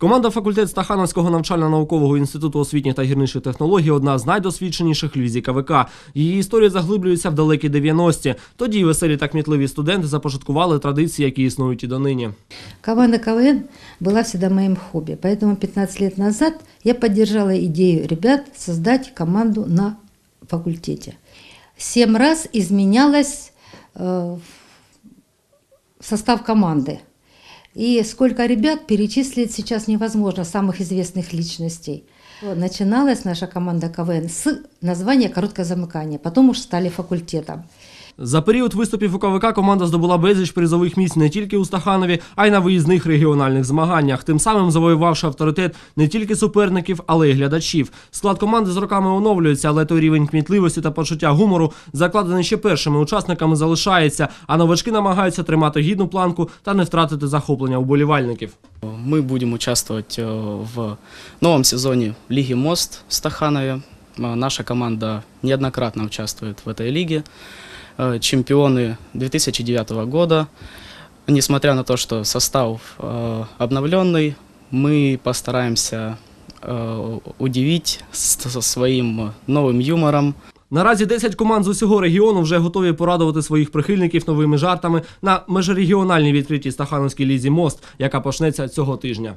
Команда факультет Стахановського навчально-наукового інституту освітніх та гірничих технологій одна з найдосвідченіших в лізі КВК. Її історія заглиблюється в далекі 90-ті. Тоді веселі та кмітливі студенти започаткували традиції, які існують і донині. Команда КВН была всегда моим хобби, поэтому 15 лет назад я поддержала идею ребят создать команду на факультете. Семь раз изменялась э, состав команды. И сколько ребят перечислить сейчас невозможно, самых известных личностей. Начиналась наша команда КВН с названия «Короткое замыкание», потом уж стали факультетом. За період виступів у КВК команда здобула безліч призових місць не тільки у Стаханові, а й на виїзних регіональних змаганнях, тим самим завоювавши авторитет не тільки суперників, але й глядачів. Склад команди з роками оновлюється, але той рівень кмітливості та почуття гумору, закладений ще першими учасниками, залишається, а новачки намагаються тримати гідну планку та не втратити захоплення уболівальників. Мы будем участвовать э, в новом сезоне Лиги Мост в Стаханове. Э, Наша команда неоднократно участвует в этой лиге. Э, Чемпионы 2009 года. Несмотря на то, что состав э, обновленный, мы постараемся э, удивить с- со своим новым юмором, Наразі 10 команд з усього регіону вже готові порадувати своїх прихильників новими жартами на межрегіональній відкритій Стахановській лізі Мост, яка почнеться цього тижня.